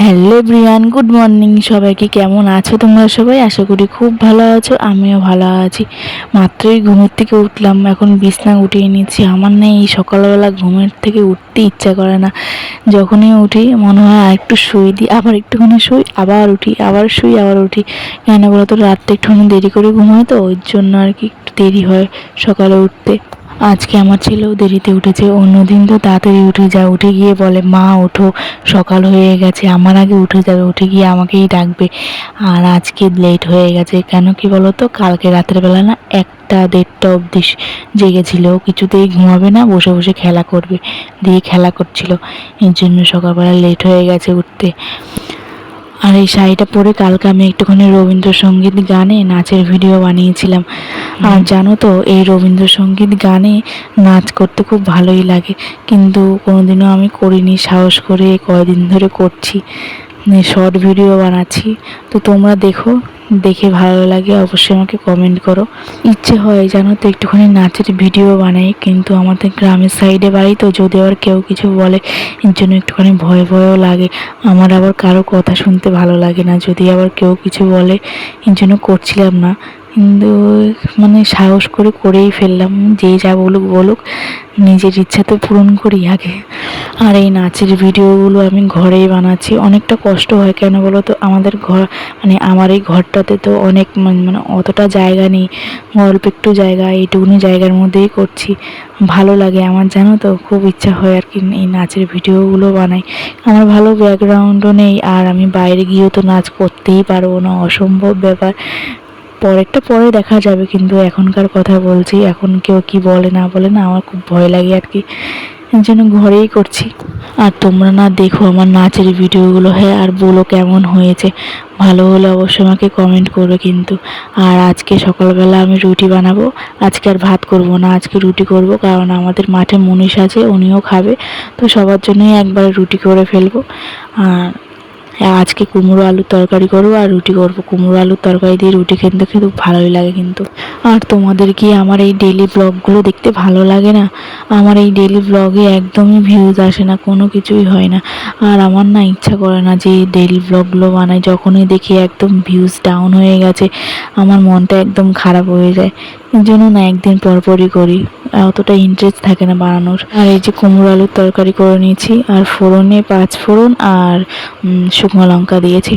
Hello Brian good morning. সবাইকে কেমন আছো তোমরা সবাই? আশা করি খুব ভালো আছো, আমিও ভালো আছি। মাত্রই ঘুমের থেকে উঠলাম, এখন বিছনা উঠিয়ে নিচ্ছি। আমার না এই সকালবেলা ঘুমের থেকে উঠতে ইচ্ছা করে না। যখনই উঠি, মনে হয় আর একটু শুই দিই আবার একটুখানি শুই, আবার উঠি, আবার শুই, আবার উঠি। কেন বলো তো রাতটা একটুখানি দেরি করে ঘুম হয় তো ওই জন্য আর কি একটু দেরি হয় সকালে উঠতে। আজকে আমার ছেলেও দেরিতে উঠেছে, অন্যদিন তো তাড়াতাড়ি উঠে যায় উঠে গিয়ে বলে, মা, ওঠো, সকাল হয়ে গেছে, আমার আগে উঠে যাবে, উঠে গিয়ে আমাকেই ডাকবে। আর আজকে লেট হয়ে গেছে, কেন কি বলো তো কালকে রাতের বেলা না একটা দেড়টা অবধি জেগেছিল কিছুতেই ঘুমাবে না, বসে বসে খেলা করবে, দিয়ে খেলা করছিল, এর জন্য সকালবেলা লেট হয়ে গেছে উঠতে। আর এই শাড়িটা পরে কালকে আমি একটুখানি রবীন্দ্রসঙ্গীত গানে নাচের ভিডিও বানিয়েছিলাম। আর জানো তো, এই রবীন্দ্রসঙ্গীত গানে নাচ করতে খুব ভালোই লাগে। কিন্তু কোনোদিনও আমি করিনি, সাহস করে কয়দিন ধরে করছি। শর্ট ভিডিও বানাচ্ছি। তো তোমরা দেখো দেখে ভালো লাগে, অবশ্যই আমাকে কমেন্ট করো। ইচ্ছে হয় জানো তো, একটুখানি নাচের ভিডিও বানাই, কিন্তু আমাদের গ্রামের সাইডে বাড়ি তো, যদি আবার কেউ কিছু বলে, এর জন্য একটুখানি ভয় ভয়ও লাগে। আমার আবার কারও কথা শুনতে ভালো লাগে না, যদি আবার কেউ কিছু বলে, এর জন্য করছিলাম না। মানে সাহস করে করেই ফেললাম, যে যা বলুক বলুক, নিজের ইচ্ছা তো পূরণ করি আগে। আর এই নাচের ভিডিওগুলো আমি ঘরেই বানাচ্ছি। অনেকটা কষ্ট হয়, কেন বলো তো? আমাদের ঘর মানে আমার এই ঘরটাতে তো অনেক মানে অতটা জায়গা নেই। অল্প একটু জায়গা, এইটুকুনি জায়গার মধ্যেই করছি। ভালো লাগে আমার, জানো তো? খুব ইচ্ছা হয় আর কি এই নাচের ভিডিওগুলো বানাই। আমার ভালো ব্যাকগ্রাউন্ডও নেই, আর আমি বাইরে গিয়েও তো নাচ করতেই পারব না, অসম্ভব ব্যাপার। পরেরটা পরে দেখা যাবে, কিন্তু এখনকার কথা বলছি, এখন কেউ কি বলে না বলে না, আমার খুব ভয় লাগে আর কি। জন্য ঘরেই করছি। আর তোমরা না দেখো আমার নাচের ভিডিওগুলো হ্যাঁ আর বলো কেমন হয়েছে। ভালো হলে অবশ্যই আমাকে কমেন্ট করবে কিন্তু। আর আজকে সকালবেলা আমি রুটি বানাবো, আজকে আর ভাত করব না, আজকে রুটি করব, কারণ আমাদের মাঠে মনীষ আছে, উনিও খাবে। তো সবার জন্যই একবার রুটি করে ফেলব। আর আজকে কুমড়ো আলুর তরকারি করব আর রুটি করব। কুমড়ো আলুর তরকারি দিয়ে রুটি খেতে খেতে ভালোই লাগে কিন্তু। আর তোমাদের কি আমার এই ডেলি ব্লগগুলো দেখতে ভালো লাগে না? আমার এই ডেলি ব্লগে একদমই ভিউজ আসে না, কোনো কিছুই হয় না। আর আমার না ইচ্ছা করে না যে ডেলি ব্লগগুলো বানাই, যখনই দেখি একদম ভিউজ ডাউন হয়ে গেছে, আমার মনটা একদম খারাপ হয়ে যায়। জন্য না একদিন পরপরই করি। অতটা ইন্টারেস্ট থাকে না বানানোর আর এই যে কুমড়ো আলুর তরকারি করে নিয়েছি, আর ফোড়নে পাঁচ ফোড়ন আর শুকনো লঙ্কা দিয়েছি।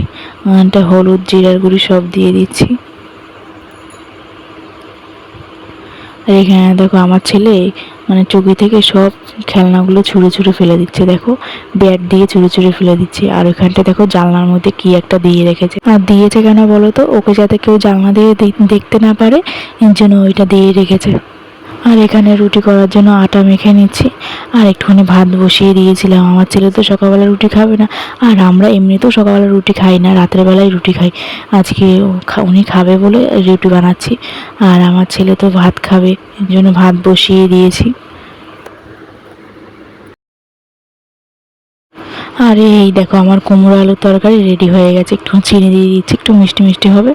একটা হলুদ, জিরার গুঁড়ি সব দিয়ে দিচ্ছি। আর এখানে দেখো আমার ছেলে মানে চকি থেকে সব খেলনাগুলো ছুঁড়ে ছুঁড়ে ফেলে দিচ্ছে, দেখো। ব্যাট দিয়ে ছুঁড়ে ছুঁড়ে ফেলে দিচ্ছে। আর ওইখানটা দেখো জানলার মধ্যে কি একটা দিয়ে রেখেছে। আর দিয়েছে কেন বলো তো? ওকে যাতে কেউ জানলা দিয়ে দেখ- দেখতে না পারে, এর জন্য ওইটা দিয়ে রেখেছে। আর এখানে রুটি করার জন্য আটা মেখে নিচ্ছি। আর একটুখানি ভাত বসিয়ে দিয়েছিলাম। আমার ছেলে তো সকালবেলা রুটি খাবে না। আর আমরা এমনিতেও সকালবেলা রুটি খাই না, রাতের বেলায় রুটি খাই। আজকে উনি খাবে বলে রুটি বানাচ্ছি। আর আমার ছেলে তো ভাত খাবে, এর জন্য ভাত বসিয়ে দিয়েছি। আর এই দেখো, আমার কুমড়ো আলুর তরকারি রেডি হয়ে গেছে। একটু চিনি দিয়ে দিচ্ছি, একটু মিষ্টি মিষ্টি হবে।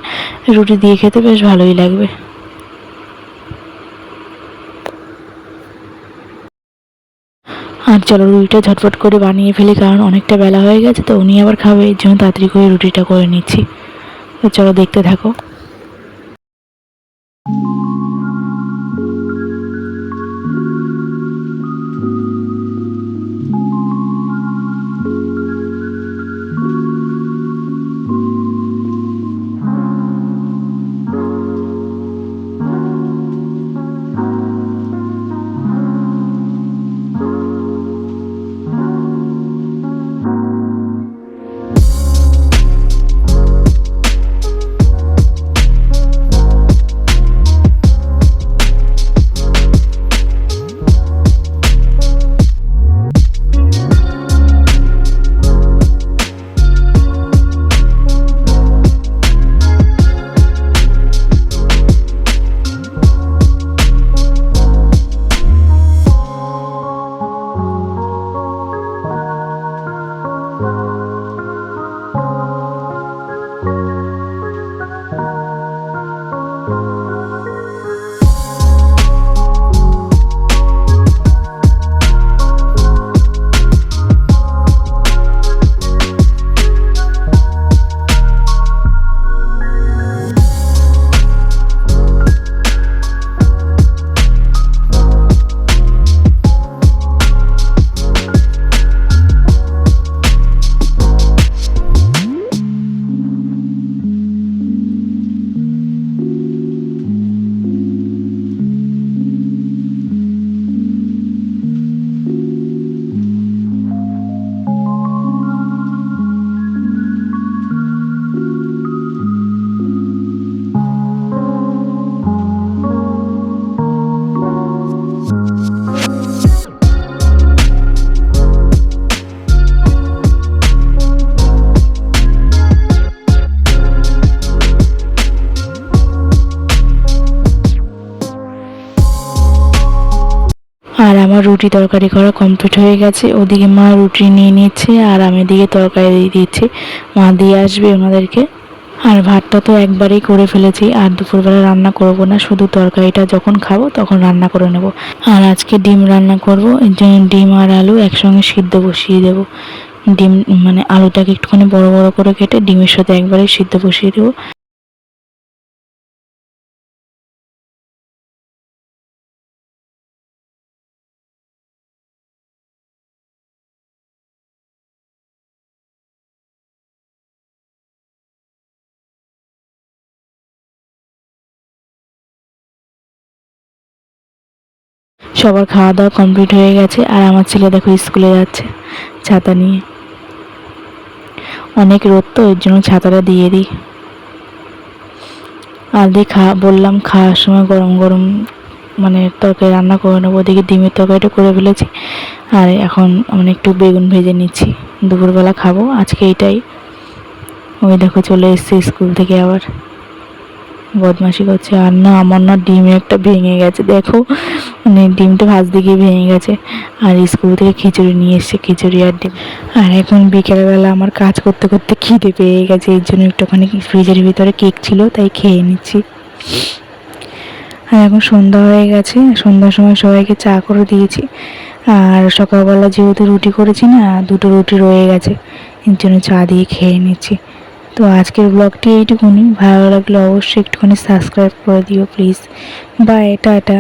রুটি দিয়ে খেতে বেশ ভালোই লাগবে। আর চলো রুটিটা ঝটফট করে বানিয়ে ফেলি, কারণ অনেকটা বেলা হয়ে গেছে, তো উনি আবার খাবে এর জন্য তাড়াতাড়ি করে রুটিটা করে নিচ্ছি। তো চলো দেখতে থাকো। আমার রুটি তরকারি করা কমপ্লিট হয়ে গেছে। ওদিকে মা রুটি নিয়ে নিচ্ছে আর আমি এদিকে তরকারি দিয়ে দিচ্ছি। মা দিয়ে আসবে ওনাদেরকে। আর ভাতটা তো একবারেই করে ফেলেছি, আর দুপুরবেলা রান্না করব না, শুধু তরকারিটা যখন খাব তখন রান্না করে নেব। আর আজকে ডিম রান্না করব এর জন্য ডিম আর আলু একসঙ্গে সিদ্ধ বসিয়ে দেব। ডিম মানে আলুটাকে একটুখানি বড় বড় করে কেটে ডিমের সাথে একবারে সিদ্ধ বসিয়ে দেবো। সবার খাওয়া দাওয়া কমপ্লিট হয়ে গেছে আর আমার ছেলে দেখো স্কুলে যাচ্ছে ছাতা নিয়ে। অনেক রোদ তো, এর জন্য ছাতাটা দিয়ে দিই। আর দিয়ে খা, বললাম খাওয়ার সময় গরম গরম মানে তরকারি রান্না করে নেব। ওদিকে ডিমের তরকারিটা করে ফেলেছি। আর এখন মানে একটু বেগুন ভেজে নিচ্ছি। দুপুরবেলা খাব, আজকে এটাই। ওই দেখো চলে এসছে স্কুল থেকে আবার। বদমাশি করছে। আর না, আমার না ডিম একটা ভেঙে গেছে। দেখো মানে ডিমটা ভাজতে গিয়ে ভেঙে গেছে। আর স্কুল থেকে খিচুড়ি নিয়ে এসছে, খিচুড়ি আর ডিম। আর এখন বিকেলবেলা আমার কাজ করতে করতে খিদে পেয়ে গেছে। এর জন্য একটুখানি ফ্রিজের ভিতরে কেক ছিল, তাই খেয়ে নিচ্ছি। আর এখন সন্ধ্যা হয়ে গেছে। সন্ধ্যার সময় সবাইকে চা করে দিয়েছি। আর সকালবেলা যেহেতু রুটি করেছি না, দুটো রুটি রয়ে গেছে। এর জন্য চা দিয়ে খেয়ে নিচ্ছি। তো আজকের ব্লগটি এইটুকুনি। ভালো লাগলে অবশ্যই একটুখানি সাবস্ক্রাইব করে দিও প্লিজ বাই টাটা।